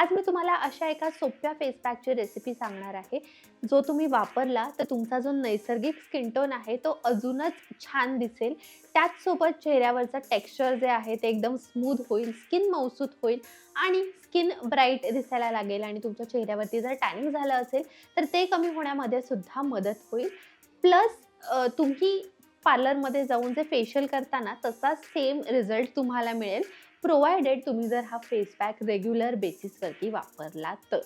आज मी तुम्हाला अशा एका सोप्या फेस पॅकची रेसिपी सांगणार आहे. जो तुम्ही वापरला तर तुमचा जो नैसर्गिक स्किन टोन आहे तो अजूनच छान दिसेल. त्याचसोबत चेहऱ्यावरचं टेक्स्चर जे आहे ते एकदम स्मूथ होईल स्किन मौसूत होईल आणि स्किन ब्राईट दिसायला लागेल आणि तुमच्या चेहऱ्यावरती जर टॅनिंग झालं असेल तर ते कमी होण्यामध्ये सुद्धा मदत होईल. प्लस तुम्ही पार्लरमध्ये जाऊन जे फेशियल करताना तसा सेम रिझल्ट तुम्हाला मिळेल. प्रोव्हायडेड तुम्ही जर हा फेस पॅक रेग्युलर बेसिसवरती वापरला तर.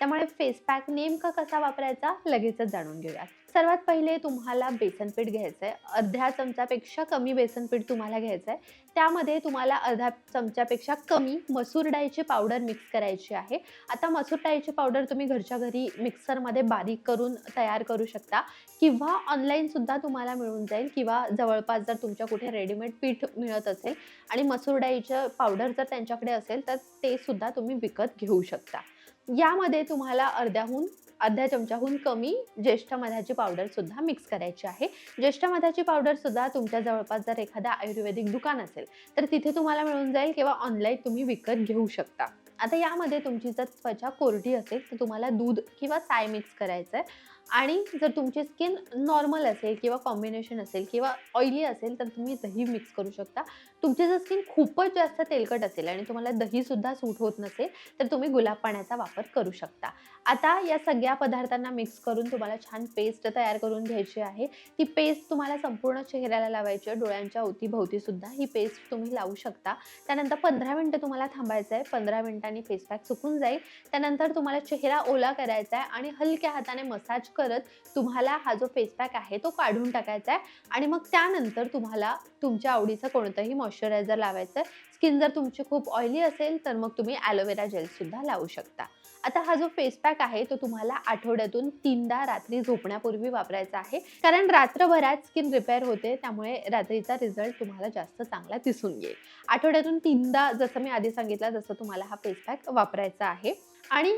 त्यामुळे फेस पॅक नेमका कसा वापरायचा? लगेचच जाणून घेऊया सर्वात पहिले तुम्हाला बेसन पीठ घ्यायचं आहे अर्ध्या चमच्यापेक्षा कमी बेसन पीठ तुम्हाला घ्यायचं आहे त्यामध्ये तुम्हाला अर्ध्या चमच्यापेक्षा कमी मसूर डाळीची पावडर मिक्स करायची आहे. आता मसूर डाळीची पावडर तुम्ही घरच्या घरी मिक्सरमध्ये बारीक करून तयार करू शकता किंवा ऑनलाईनसुद्धा तुम्हाला मिळून जाईल किंवा जवळपास जर तुमच्या कुठे रेडीमेड पीठ मिळत असेल आणि मसूर डाळीचं पावडर जर त्यांच्याकडे असेल तर ते सुद्धा तुम्ही विकत घेऊ शकता. यामध्ये तुम्हाला अर्ध्याहून अर्ध्या चमच्याहून कमी ज्येष्ठ मधाची पावडर सुद्धा मिक्स करायची आहे. ज्येष्ठ मधाची पावडर सुद्धा तुमच्या जवळपास जर एखादा आयुर्वेदिक दुकान असेल तर तिथे तुम्हाला मिळून जाईल किंवा ऑनलाईन तुम्ही विकत घेऊ शकता. आता यामध्ये तुमची जर त्वचा कोरडी असेल तर तुम्हाला दूध किंवा साय मिक्स करायचं आहे आणि जर तुमची स्किन नॉर्मल असेल किंवा कॉम्बिनेशन असेल किंवा ऑइली असेल तर तुम्ही दही मिक्स करू शकता. तुमची जर स्किन खूपच जास्त तेलकट असेल आणि तुम्हाला दहीसुद्धा सूट होत नसेल तर तुम्ही गुलाब पाण्याचा वापर करू शकता. आता या सगळ्या पदार्थांना मिक्स करून तुम्हाला छान पेस्ट तयार करून घ्यायची आहे. ती पेस्ट तुम्हाला संपूर्ण चेहऱ्याला लावायची आहे. डोळ्यांच्या अवतीभोवतीसुद्धा ही पेस्ट तुम्ही लावू शकता. त्यानंतर पंधरा मिनटं तुम्हाला थांबायचं आहे. पंधरा मिनिटांनी फेस पॅक सुकून जाईल. त्यानंतर तुम्हाला चेहरा ओला करायचा आहे आणि हलक्या हाताने मसाज करत तुम्हाला हा जो फेस पॅक आहे तो काढून टाकायचा आहे. आणि मग त्यानंतर तुम्हाला तुमच्या आवडीचं कोणतंही मॉइश्चरायझर लावायचं आहे. स्किन जर तुमची खूप ऑइली असेल तर मग तुम्ही ॲलोवेरा जेलसुद्धा लावू शकता. आता हा जो फेस पॅक आहे तो तुम्हाला आठवड्यातून तीनदा रात्री झोपण्यापूर्वी वापरायचा आहे. कारण रात्रभरात स्किन रिपेअर होते त्यामुळे रात्रीचा रिझल्ट तुम्हाला जास्त चांगला दिसून येईल. आठवड्यातून तीनदा जसं मी आधी सांगितलं तसं तुम्हाला हा फेस पॅक वापरायचा आहे. आणि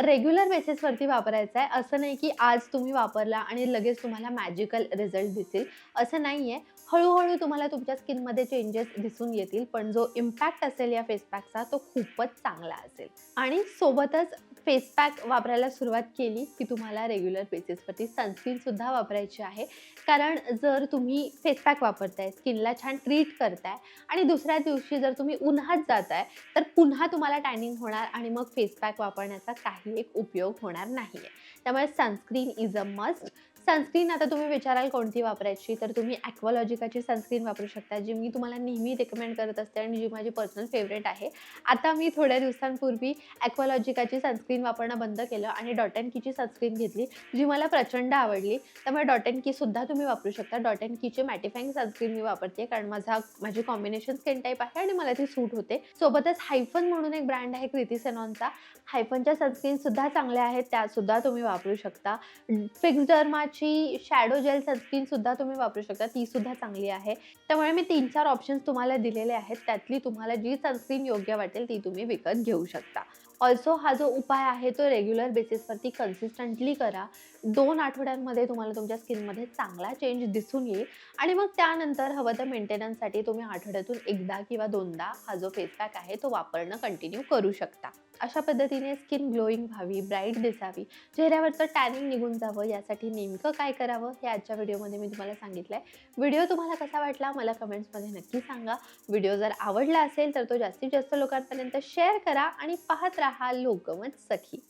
रेग्युलर बेसिसवरती वापरायचा आहे. असं नाही की आज तुम्ही वापरला आणि लगेच तुम्हाला मॅजिकल रिझल्ट दिसेल असं नाही आहे हळूहळू तुम्हाला तुमच्या स्किनमध्ये चेंजेस दिसून येतील. पण जो इम्पॅक्ट असेल या फेस पॅकचा तो खूपच चांगला असेल. आणि सोबतच फेस पॅक वापरायला सुरुवात केली की तुम्हाला रेग्युलर बेसिसवरती सनस्क्रीनसुद्धा वापरायची आहे. कारण जर तुम्ही फेस पॅक वापरताय स्किनला छान ट्रीट करताय आणि दुसऱ्या दिवशी जर तुम्ही उन्हात जाताय तर पुन्हा तुम्हाला टॅनिंग होणार आणि मग फेस पॅक वापरण्याचा काही एक उपयोग होणार नाही आहे त्यामुळे sunscreen is a must sunscreen आता तुम्ही विचाराल कोणती वापरायची तर तुम्ही ॲक्वॉलॉजिकाची सनस्क्रीन वापरू शकता जी मी तुम्हाला नेहमी रेकमेंड करत असते आणि जी माझी पर्सनल फेवरेट आहे. आता मी थोड्या दिवसांपूर्वी ॲक्वॉलॉजिकाची सनस्क्रीन वापरणं बंद केलं आणि डॉट अँड कीची सनस्क्रीन घेतली जी मला प्रचंड आवडली. त्यामुळे डॉट अँड कीसुद्धा तुम्ही वापरू शकता. डॉट अँड कीचे मॅटिफाईंग सनस्क्रीन मी वापरते कारण माझा माझी कॉम्बिनेशन स्किन टाईप आहे आणि मला ती सूट होते. सोबतच हायफन म्हणून एक ब्रँड आहे क्रिती सेनॉनचा. हायफनच्या सनस्क्रीनसुद्धा चांगल्या आहेत त्यासुद्धा तुम्ही वापरू शकता. फिक्स डर्माची शॅडो जेल सनस्क्रीनसुद्धा तुम्ही वापरू शकता. ती सुद्धा चांगली आहे. त्यामुळे मी तीन चार ऑप्शन्स तुम्हाला दिलेले आहेत. त्यातली तुम्हाला जी सनस्क्रीन योग्य वाटेल ती तुम्ही विकत घेऊ शकता. ऑल्सो हा जो उपाय आहे तो रेग्युलर बेसिसवरती कन्सिस्टंटली करा. दोन आठवड्यांमध्ये तुम्हाला तुमच्या स्किनमध्ये चांगला चेंज दिसून येईल. आणि मग त्यानंतर हवं तर मेंटेनन्ससाठी तुम्ही आठवड्यातून एकदा किंवा दोनदा हा जो फेस पॅक आहे तो वापरणं कंटिन्यू करू शकता. अशा पद्धतीने स्किन ग्लोईंग व्हावी ब्राईट दिसावी चेहऱ्यावरचं टॅनिंग निघून जावं यासाठी नेमकं काय करावं हे आजच्या व्हिडिओमध्ये मी तुम्हाला सांगितलं आहे व्हिडिओ तुम्हाला कसा वाटला मला कमेंट्समध्ये नक्की सांगा. व्हिडिओ जर आवडला असेल तर तो जास्तीत जास्त लोकांपर्यंत शेअर करा आणि पाहत राहा लोकमत सखी.